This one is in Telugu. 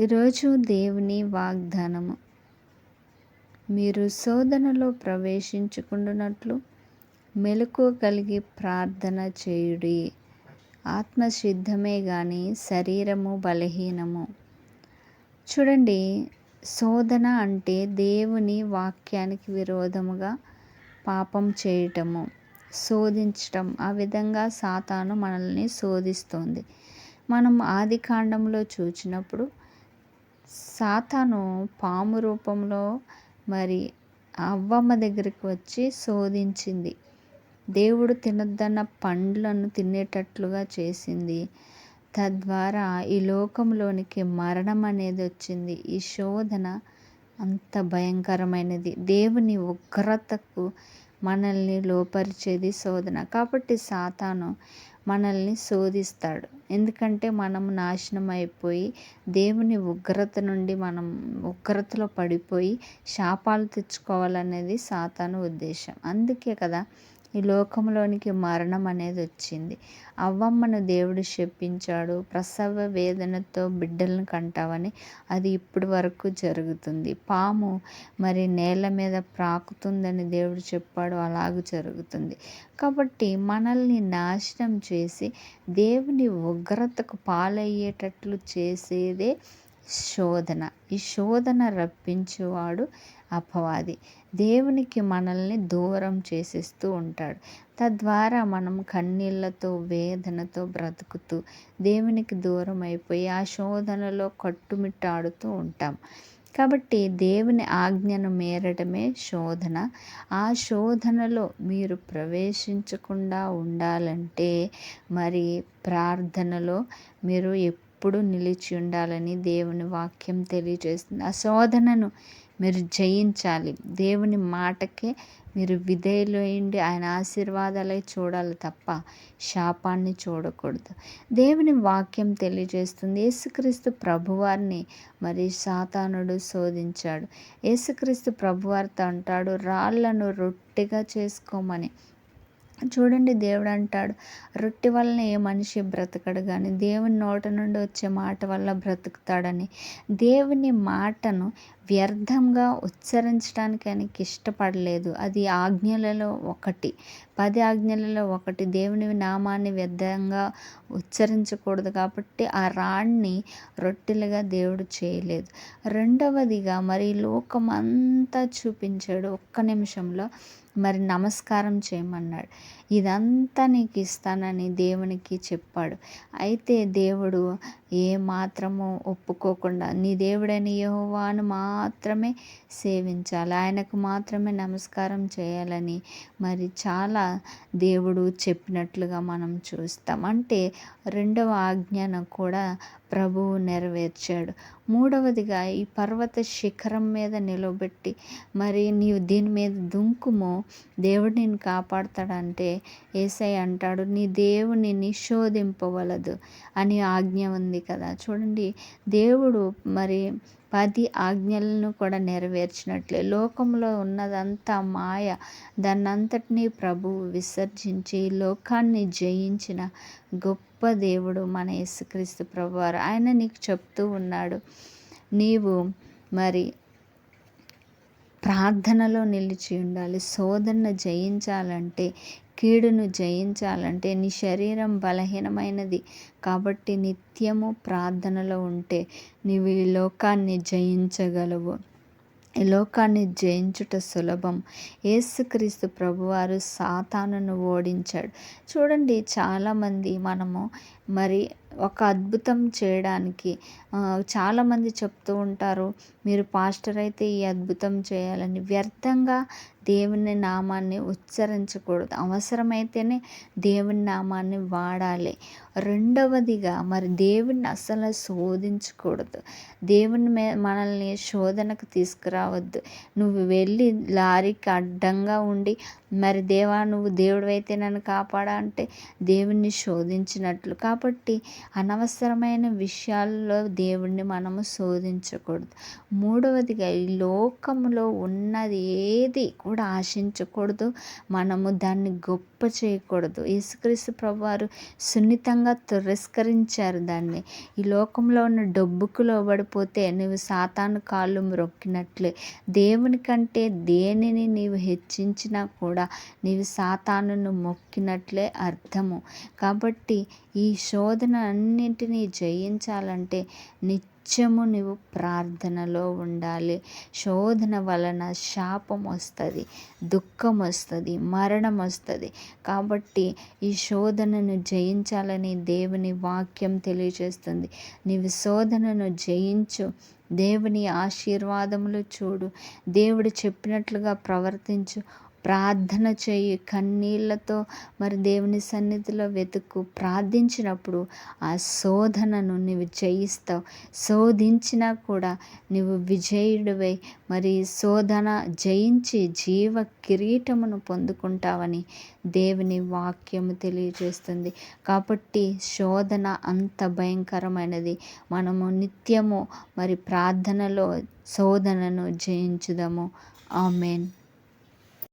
ఈరోజు దేవుని వాగ్దానము. మీరు శోధనలో ప్రవేశించుకుంటున్నట్లు మెలకు కలిగి ప్రార్థన చేయుడి. ఆత్మ సిద్ధమే కానీ శరీరము బలహీనము. చూడండి శోధన అంటే దేవుని వాక్యానికి విరోధముగా పాపం చేయటము శోధించటం. ఆ విధంగా సాతాను మనల్ని శోధిస్తుంది. మనం ఆది కాండంలో చూచినప్పుడు సాతాను పాము రూపంలో మరి అవ్వమ్మ దగ్గరికి వచ్చి శోధించింది. దేవుడు తినొద్దన్న పండ్లను తినేటట్లుగా చేసింది. తద్వారా ఈ లోకంలోనికి మరణం అనేది వచ్చింది. ఈ శోధన అంత భయంకరమైనది. దేవుని ఉగ్రతకు మనల్ని లోపరిచేది శోధన. కాబట్టి సాతాను మనల్ని శోధిస్తాడు. ఎందుకంటే మనం నాశనం అయిపోయి దేవుని ఉగ్రత నుండి మనం ఉగ్రతలో పడిపోయి శాపాలు తెచ్చుకోవాలనేది సాతాను ఉద్దేశం. అందుకే కదా ఈ లోకంలోనికి మరణం అనేది వచ్చింది. అవ్వమ్మను దేవుడు చెప్పించాడు ప్రసవ వేదనతో బిడ్డలను కంటావని అది ఇప్పటి వరకు జరుగుతుంది. పాము మరి నేల మీద ప్రాకుతుందని దేవుడు చెప్పాడు. అలాగ జరుగుతుంది. కాబట్టి మనల్ని నాశనం చేసి దేవుని ఉగ్రతకు పాలయ్యేటట్లు చేసేదే శోధన. ఈ శోధన రప్పించేవాడు అపవాది. దేవునికి మనల్ని దూరం చేసేస్తూ ఉంటాడు. తద్వారా మనం కన్నీళ్ళతో వేదనతో బ్రతుకుతూ దేవునికి దూరం అయిపోయి ఆ శోధనలో కట్టుమిట్టాడుతూ ఉంటాం. కాబట్టి దేవుని ఆజ్ఞను మేరడమే శోధన. ఆ శోధనలో మీరు ప్రవేశించకుండా ఉండాలంటే మరి ప్రార్థనలో మీరు ఎప్పుడు నిలిచి ఉండాలని దేవుని వాక్యం తెలియజేస్తుంది. ఆ శోధనను మీరు జయించాలి. దేవుని మాటకే మీరు విధేయులైండి. ఆయన ఆశీర్వాదాలే చూడాలి తప్ప శాపాన్ని చూడకూడదు. దేవుని వాక్యం తెలియజేస్తుంది. యేసుక్రీస్తు ప్రభువారిని మరి సాతానుడు శోధించాడు. యేసుక్రీస్తు ప్రభువారితో అంటాడు రాళ్ళను రొట్టెగా చేసుకోమని చూడండి దేవుడు అంటాడు రొట్టె వలన ఏ మనిషి బ్రతకడు కానీ దేవుని నోట నుండి వచ్చే మాట వల్ల బ్రతుకుతాడని. దేవుని మాటను వ్యర్థంగా ఉచ్చరించడానికి ఆయనకి ఇష్టపడలేదు. అది ఆజ్ఞలలో ఒకటి. పది ఆజ్ఞలలో ఒకటి. దేవుని నామాన్ని వ్యర్థంగా ఉచ్చరించకూడదు కాబట్టి ఆ రాణ్ణి రొట్టెలుగా దేవుడు చేయలేదు. రెండవదిగా మరి లోకం అంతా చూపించాడు ఒక్క నిమిషంలో మరి నమస్కారం చేయమన్నాడు. ఇదంతా నీకు ఇస్తానని దేవునికి చెప్పాడు. అయితే దేవుడు ఏ మాత్రము ఒప్పుకోకుండా నీ దేవుడని యహోవాను మాత్రమే సేవించాలి. ఆయనకు మాత్రమే నమస్కారం చేయాలని మరి చాలా దేవుడు చెప్పినట్లుగా మనం చూస్తాం. అంటే రెండవ ఆజ్ఞను కూడా ప్రభువు నెరవేర్చాడు. మూడవదిగా ఈ పర్వత శిఖరం మీద నిలబెట్టి మరి నీవు దీని మీద దుంకుము దేవుడు నేను కాపాడతాడంటే ఏసై అంటాడు నీ దేవుని నిషోధింపవలదు అని ఆజ్ఞ ఉంది. కదా. చూడండి దేవుడు మరి పది ఆజ్ఞలను కూడా నెరవేర్చినట్లే. లోకంలో ఉన్నదంతా మాయ. దాన్నంతటినీ ప్రభువు విసర్జించి లోకాన్ని జయించిన గొప్ప దేవుడు మన యేసుక్రీస్తు ప్రభువారు. ఆయన నీకు చెప్తూ ఉన్నాడు నీవు మరి ప్రార్థనలో నిలిచి ఉండాలి శోధన జయించాలంటే కీడును జయించాలంటే నీ శరీరం బలహీనమైనది కాబట్టి నిత్యము ప్రార్థనలో ఉంటే నీవు ఈ లోకాన్ని జయించగలవు. ఈ లోకాన్ని జయించుట సులభం. యేసుక్రీస్తు ప్రభువారు సాతానును ఓడించాడు. చూడండి చాలామంది మనము మరి ఒక అద్భుతం చేయడానికి చాలామంది చెప్తూ ఉంటారు మీరు పాస్టర్ అయితే ఈ అద్భుతం చేయాలని వ్యర్థంగా దేవుని నామాన్ని ఉచ్చరించకూడదు. అవసరమైతేనే దేవుని నామాన్ని వాడాలి. రెండవదిగా మరి దేవుణ్ణి అసలు శోధించకూడదు. దేవుని మే మనల్ని శోధనకు తీసుకురావద్దు. నువ్వు వెళ్ళి లారీకి అడ్డంగా ఉండి మరి దేవా నువ్వు దేవుడివైతే నన్ను కాపాడా? అంటే దేవుణ్ణి శోధించినట్లు. కాబట్టి అనవసరమైన విషయాల్లో దేవుణ్ణి మనము శోధించకూడదు. మూడవదిగా ఈ లోకంలో ఉన్నది ఏది కూడా ఆశించకూడదు. మనము దాన్ని గొప్ప చేయకూడదు. యేసుక్రీస్తు ప్రభువారు సున్నితంగా తిరస్కరించారు దాన్ని. ఈ లోకంలో ఉన్న డబ్బుకు లోబడిపోతే నువ్వు సాతాను కాళ్ళు మ్రొక్కినట్లే దేవుని కంటే దేనిని నీవు హెచ్చించినా కూడా నీవు సాతానును మొక్కినట్లే అర్థము. కాబట్టి ఈ శోధన అన్నింటినీ జయించాలంటే నిత్యము నీవు ప్రార్థనలో ఉండాలి. శోధన వలన శాపం వస్తుంది దుఃఖం వస్తుంది మరణం వస్తుంది. కాబట్టి ఈ శోధనను జయించాలని దేవుని వాక్యం తెలియజేస్తుంది. నీవు శోధనను జయించు దేవుని ఆశీర్వాదములు చూడు. దేవుడు చెప్పినట్లుగా ప్రవర్తించు. ప్రార్థన చేయి కన్నీళ్ళతో మరి దేవుని సన్నిధిలో వెతుకు. ప్రార్థించినప్పుడు ఆ శోధనను నీవు జయిస్తావు. శోధించినా కూడా నువ్వు విజయుడివై మరి శోధన జయించి జీవ కిరీటమును పొందుకుంటావని దేవుని వాక్యము తెలియజేస్తుంది. కాబట్టి శోధన అంత భయంకరమైనది. మనము నిత్యము మరి ప్రార్థనలో శోధనను జయించుదాము. ఆమెన్.